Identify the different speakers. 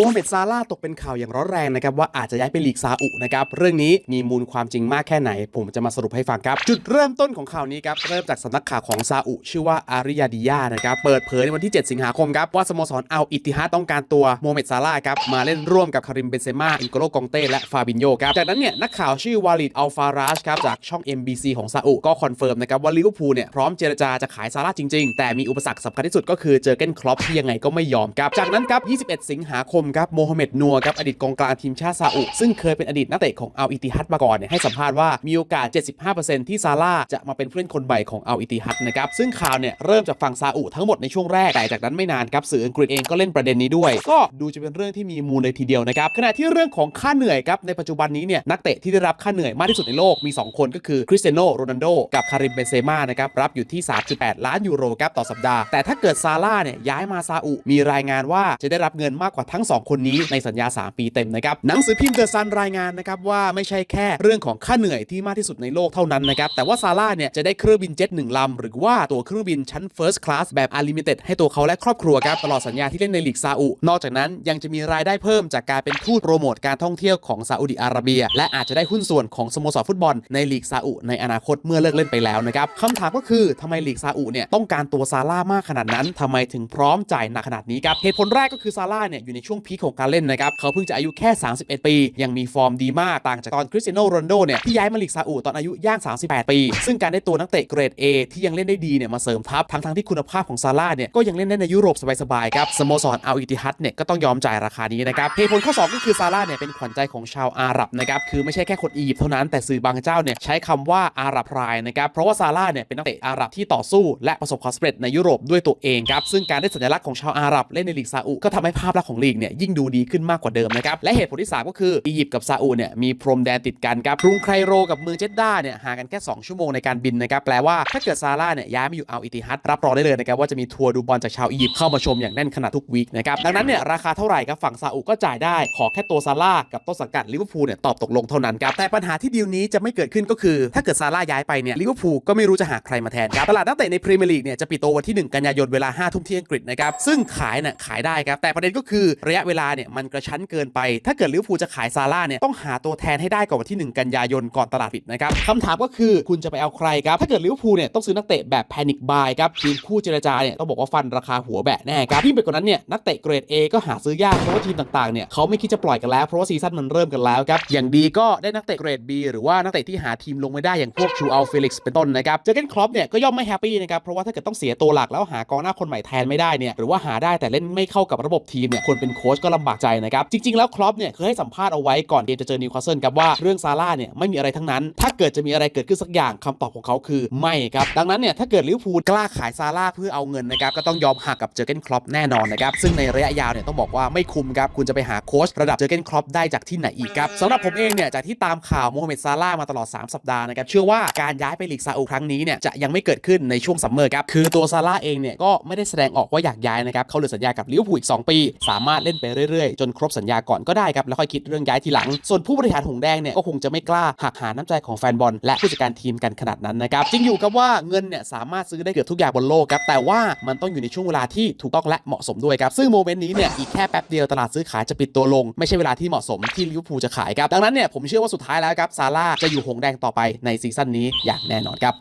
Speaker 1: โมฮัมเหม็ดซาลาตกเป็นข่าวอย่างร้อนแรงนะครับว่าอาจจะย้ายไปลีกซาอุนะครับเรื่องนี้มีมูลความจริงมากแค่ไหน ผมจะมาสรุปให้ฟังครับ จุดเริ่มต้นของข่าวนี้ครับเริ่มจากสำนักข่าวของซาอุชื่อว่าอาริยาดิยานะครับเปิดเผยในวันที่ 7 สิงหาคมครับว่าสโมสรอัลอิติฮัดต้องการตัวโมเมดซาลาครับมาเล่นร่วมกับคาริมเบนเซม่าอินโกโลกองเต้และฟาบินโยครับจากนั้นเนี่ยนักข่าวชื่อวาลิดอัลฟาราชครับจากช่อง MBC ของซาอุก็คอนเฟิร์มนะครับว่าลิเวอร์พูลเนี่ยพร้อมเจรจาจะขายซาร่าจริง ๆ แต่มีอุปสรรคสำคัญที่สุดก็คือเจอเกนคลอปที่ยังไงก็ไม่ยอมครับจากนั้นครับ21 สิงหาคมครับโมฮัมเหม็ดนัวครับอดีตกองกลางทีมชาติซาอุซึ่งเคยเป็นอดีตนักเตะของอัลอิติฮัดมาก่อนเนี่ยให้สัมภาษณ์ว่ามีโอกาส 75%ที่ซาร่าจะมาเป็นผู้เล่นคนใหม่ของอัลอิติฮัดนะครับซึ่งข่าวเนี่ยเริ่มจากฝั่งซาอุทั้งหมดในช่วงแรกแต่จากนั้นไม่นานครับสื่ออังกฤษเองก็เล่นประเด็นนี้ด้วย ก็ดูจะเป็นเรื่องที่มีมูลเลยทีเดียวนะครับขณะที่เรื่องของค่าเหนื่อยครับในปัจจุบันนี้เนี่ยนักเตะที่ได้รับค่าเหนื่อยมากที่สุดในโลกมี 2 คนก็คือคริสเตียโนโรนัลโดกับคาริมเบนเซม่านะครับรับอยู่ที่ 3.8 ล้านยูโรครับต่อสัปดาห์แต่ถ้าเกิดซาร่าเนี่ยย้ายมาซาอุมีรายงานว่าจะได้รับเงินมากกว่าทั้ง2 คนนี้ในสัญญา 3 ปีเต็มนะครับหนังสือพิมพ์เดอะซันรายงานนะครับว่าไม่ใช่แค่เรื่องของค่าเหนื่อยที่มากที่สุดในโลกเท่านั้นนะครับแต่ว่าซาร่าเนี่ยจะได้เครื่องบินเจ็ตหนึ่งลำหรือว่าตัวเครื่องบินชั้น First Class แบบ Unlimited ให้ตัวเขาและครอบครัวครับตลอดสัญญาที่เล่นในลีกซาอุ นอกจากนั้นยังจะมีรายได้เพิ่มจากการเป็นทูตโปรโมทการท่องเที่ยวของซาอุดิอาระเบีย และอาจจะได้หุ้นส่วนของสโมสรฟุตบอลในลีกซาอุในอนาคตเมื่อเลิกเล่นไปแล้วนะครับคำถามก็คือทำไมลีกซาอุเนี่ยต้องการตัวซาร่ามากขนาดนั้นทำไมถึงพร้อมจ่ายหนักขนาดนี้ครับเหตุผลแรกก็คือซาร่าเนี่ยอยู่ในช่วงพีคของการเล่นนะครับ เขาเพิ่งจะอายุแค่ 31 ปี ยังมีฟอร์มดีมาก ต่างจากตอนคริสเตียโนโรนโดเนี่ยที่ย้ายมาลีกซาอุตอนอายุย่าง 38 ปี ซึ่งการได้ตัวนักเตะเกรด A ที่ยังเล่นได้ดีเนี่ยมาเสริมทัพทั้งทั้งที่คุณภาพของซาร่าเนี่ยก็ยังเล่นได้ในยุโรปสบายๆครับสโมสรอัลอิติฮัดเนี่ยก็ต้องยอมจ่ายราคานี้นะครับเหตุผลข้อ 2 ก็คือซาร่าเนี่ยเป็นขวัญใจของชาวอาหรับนะครับคือไม่ใช่แค่คนอียิปต์เท่านั้นแต่สื่อบางเจ้าเนี่ยใช้คำว่าอาหรับรายนะครับเพราะว่าซาร่าเนี่ยเป็นนักเตะอาหรับที่ต่อสู้ และประสบความสำเร็จในยุโรปด้วยตัวเองครับซึ่งการได้สัญลักษณ์ของชาวอาหรับเล่นในลีกซาอุก็ทำให้ภาพลักษณ์ของลีกเนี่ยี่ยยิ่งดูดีขึ้นมากกว่าเดิมนะครับและเหตุผลที่ 3 ก็คืออียิปต์กับซาอุเนี่ยมีพรมแดนติดกันครับกรุงไคโรกับเมืองเจดดาเนี่ยห่างกันแค่ 2 ชั่วโมงในการบินนะครับแปลว่าถ้าเกิดซาร่าเนี่ยย้ายมาอยู่อัลอิติฮัดรับรองได้เลยนะครับว่าจะมีทัวร์ดูบอลจากชาวอียิปต์เข้ามาชมอย่างแน่นขนาดทุกวีคนะครับดังนั้นเนี่ยราคาเท่าไหร่ครับฝั่งซาอุก็จ่ายได้ขอแค่ตัวซาร่ากับต้นสังกัดลิเวอร์พูลเนี่ยตอบตกลงเท่านั้นครับแต่ปัญหาที่ดีลนี้จะไม่เกิดขึ้นก็คือ ถ้าเกิดซาร่าย้ายไปเนี่ยลิเวอร์พูลก็ไม่รู้จะหาใครมาแทนครับตลาดนักเตะในพรีเมียร์ลีกเนี่ยจะปิดตัววันที่ 1 กันยายนเวลา5ทุ่มที่อังกฤษนะครับซึ่งขายน่ะขายได้ครับแต่ประเด็นก็คือระยะเวลาเนี่ยมันกระชั้นเกินไป ถ้าเกิดลิเวอร์พูลจะขายซาร่าเนี่ยต้องหาตัวแทนให้ได้ก่อนวันที่ 1 กันยายนก่อนตลาดปิดนะครับคำถามก็คือคุณจะไปเอาใครครับ ถ้าเกิดลิเวอร์พูลเนี่ยต้องซื้อนักเตะแบบแพนิคบายครับทีมคู่เจรจาเนี่ยต้องบอกว่าฟันราคาหัวแบะแน่ครับยิ่งไปกว่านั้นเนี่ยนักเตะเกรด A ก็หาซื้อยากเพราะว่าทีมต่างๆเนี่ยเขาไม่คิดจะปล่อยกันแล้วเพราะว่าซีซั่นมันเริ่มกันแล้วครับอย่างดีก็ได้นักเตะเกรด B หรือว่านักเตะที่หาทีมลงไม่ได้อย่างพวกชูอัลเฟลิกซ์เป็นต้นนะครับเจอเกนครอปเนี่ยก็ย่อมไม่แฮปปี้นะครับเพราะว่าถ้าเกิดต้องเสียตัวหลักแล้วหากองหน้าคนใหม่แทนไม่ได้เนี่ยหรือว่าหาได้แต่เล่นไม่เข้ากับระบบทีมเนี่ยคนเป็นโค้้ชก็ลำบากใจนะครับ จริง ๆ แล้วครอปเนี่ยเคยให้สัมภาษณ์เอาไว้ก่อนเกมจะเจอนิวคาสเซิลครับว่าเรื่องซาร่าเนี่ยไม่มีอะไรทั้งนั้น ถ้าเกิดจะมีอะไรเกิดขึ้นสักอย่างคำตอบของเขาคือไม่ครับ ดังนั้นเนี่ยถ้าเกิดลิเวอร์พูลกล้าขายซาร่าเพื่อเอาเงินนะครับก็ต้องยอมหักกับเจอเกนครอปแน่นอนนะครับซึ่งในระยะยาวเนี่ยต้องบอกว่าไม่คุ้มครับคุณจะไปหาโค้ชระดับเจอเกนครอปได้จากที่ไหนอีกครับสำหรับผมเองเนี่ยจากที่ตามข่าวโมฮัมเหม็ดซาร่ามาตลอด 3 สัปดาห์นะครับเชื่อว่าการย้ายไปลีกซาอุครั้งนี้เนี่ยจะยังไม่เกิดขึ้นในช่วงซัมเมอร์ครับคือตัวซาร่าเองเนี่ยก็ไม่ได้แสดงออกว่าอยากย้ายนะครับเขาเหลือสัญญากับลิเวอร์พูลอีก2ปี สามารถเล่นไปเรื่อยๆ จนครบสัญญาก่อนก็ได้ครับแล้วค่อยคิดเรื่องย้ายทีหลัง ส่วนผู้บริหารหงแดงเนี่ยก็คงจะไม่กล้าหักหาน้ำใจของแฟนบอลและผู้จัดการทีมกันขนาดนั้นนะครับจริงอยู่กับว่าเงินเนี่ยสามารถซื้อได้เกือบทุกอย่างบนโลกครับแต่ว่ามันต้องอยู่ในช่วงเวลาที่ถูกต้องและเหมาะสมด้วยครับซึ่งโมเมนต์นี้เนี่ยอีกแค่แป๊บเดียวตลาดซื้อขายจะปิดตัวลง ไม่ใช่เวลาที่เหมาะสมที่ลิเวอร์พูลจะขายครับดังนั้นเนี่ยผมเชื่อว่าสุดท้ายแล้วครับซาร่าจะอยู่หงแดงต่อไปในซีซั่นนี้อย่างแน่นอนครับ